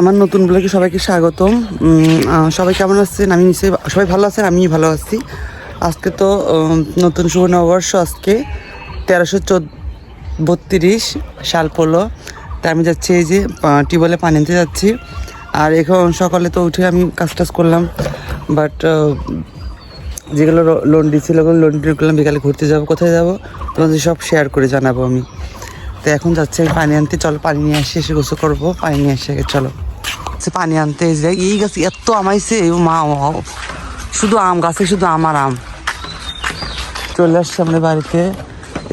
আমার নতুন ব্লগে সবাইকে স্বাগতম। সবাই কেমন আছেন? আমি নিশ্চয়ই সবাই ভালো আছেন আমি ভালো আছি। আজকে তো নতুন শুভ নববর্ষ আজকে তেরোশো চোদ্দ বত্রিশ সাল পড়ল। তাই আমি যাচ্ছি এই যে টিউবওয়েলে পানি আনতে যাচ্ছি। আর এখন সকালে তো উঠে আমি কাজ টাজ করলাম বাট যেগুলো লোন দিচ্ছিল ওগুলো লোন করলাম, বিকালে ঘুরতে যাব, কোথায় যাব, তোমাদের সব শেয়ার করে জানাব আমি। তো এখন যাচ্ছে পানি আনতে, চলো পানি নিয়ে আসি, এসে গোসল করব, পানি নিয়ে আসি, আগে চলো। সে পানি আনতে। এই যে এই গাছ এত আমাইছে মা শুধু আম গাছে, শুধু আমার আম। চলে আসছে আমাদের বাড়িতে।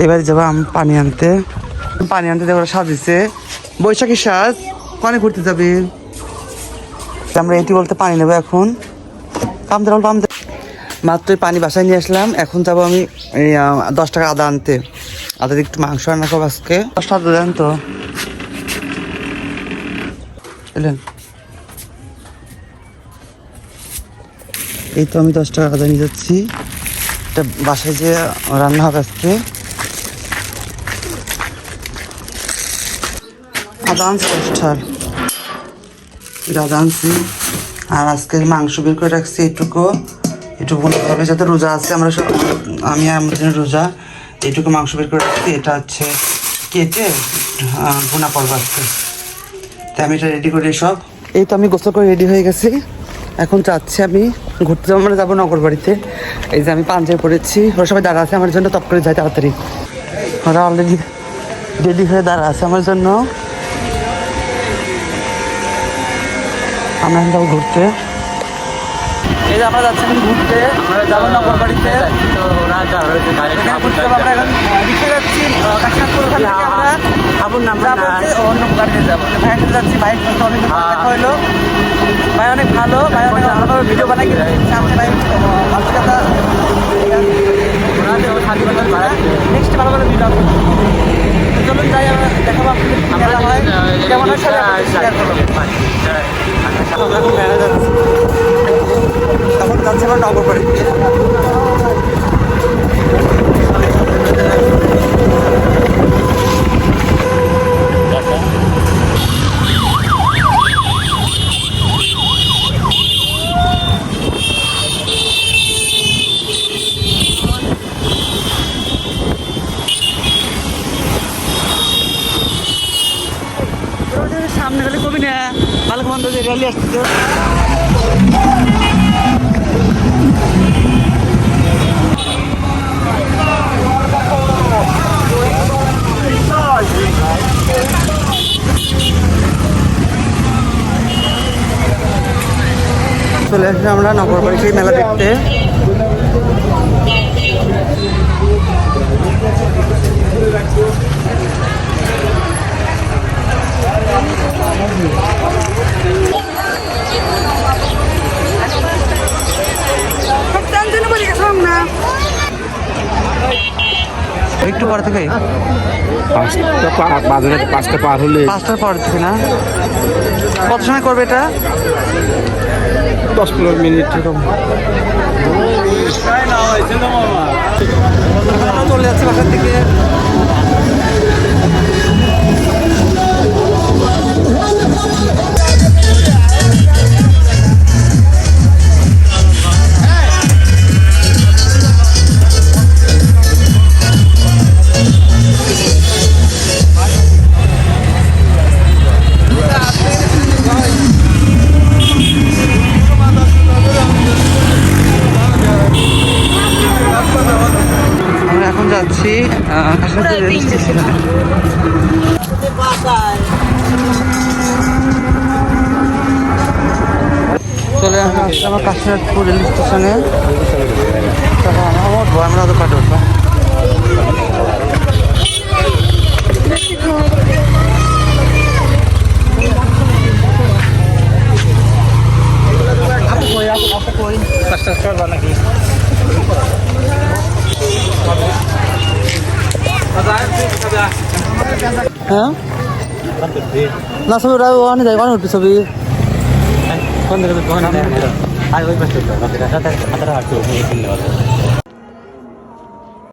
এবারে যাব আম পানি আনতে। পানি আনতে ওরা সাজিছে। বৈশাখী সাজ। কনে ঘুরতে যাবে? আমরা এটি বলতে পানি নেব এখন। পাম দেন পাম দে। মাত্রই পানি বাসায় নিয়ে আসলাম। এখন যাব আমি দশ টাকা আদা আনতে। আদা একটু মাংস রান্না করব আজকে। দশটা আদা দেন তো। এলেন। এই তো আমি দশ টাকা আদা নিয়ে যাচ্ছি। এটা বাসায় যে রান্না হবে আজকে। আদা আর আজকে মাংস বের করে রাখছি এটুকু। এটুকু বলতে হবে যাতে রোজা আছে, আমরা সব আমি জন্য রোজা। এইটুকু মাংস বের করে রাখছি। এটা হচ্ছে কেটে ভুনা করব আজকে। তাই আমি এটা রেডি করি সব। এই তো আমি গোসল করে রেডি হয়ে গেছি। এখন যাচ্ছি আমি। ঘুরতে যাব মানে যাব নগর বাড়িতে এই যে আমি পাঞ্জাবি পড়েছি। ওরা সবাই দাঁড়া আছে আমার জন্য তপ করে যায় তাড়াতাড়ি। ওরা অলরেডি রেডি হয়ে দাঁড়া আছে আমার জন্য। আমরা যাব ঘুরতে। এই যে আমরা যাচ্ছি ঘুরতে যাব নগর বাড়িতে। এখানে ঘুরতে আমরা এখন রিক্সা যাচ্ছি কাশীনাথপুর আমরা আবুর নাম অন্য গাড়িতে যাব। ভাইয়ের যাচ্ছি সাথে অনেক পর দেখা হলো। ভাই অনেক ভালো ভাই অনেক ভালোভাবে ভিডিও বানাই সামনে ভাই ভালো নেক্সট ভালো ভালো ভিডিও চলুন যাই আমরা দেখাবো আপনাদের হয়। কেমন হয় সবাই আপনাদের শেয়ার করব আমরা নগর বাড়িতে সামনে গেলে কবি না ভালো মন্দ যে র্যালি আসছে চলে আসলে আমরা নগর সেই মেলা দেখতে। একটু পরে থেকে? পাঁচটা বাজারে পাঁচটা পার হলে পাঁচটার পর থেকে না? কত সময় করবে এটা? দশ পনেরো মিনিট এরকম। চলে যাচ্ছে বাসার দিকে। যাচ্ছি চলে আসছি আমার কাশীনাথপুর রেল স্টেশনে। আমরা তো কাটে উঠবো। হ্যাঁ না ছবি ওরা ওখানে যাই ওখানে উঠবে ছবি আর ওই পাশে হাতারা হাঁটতে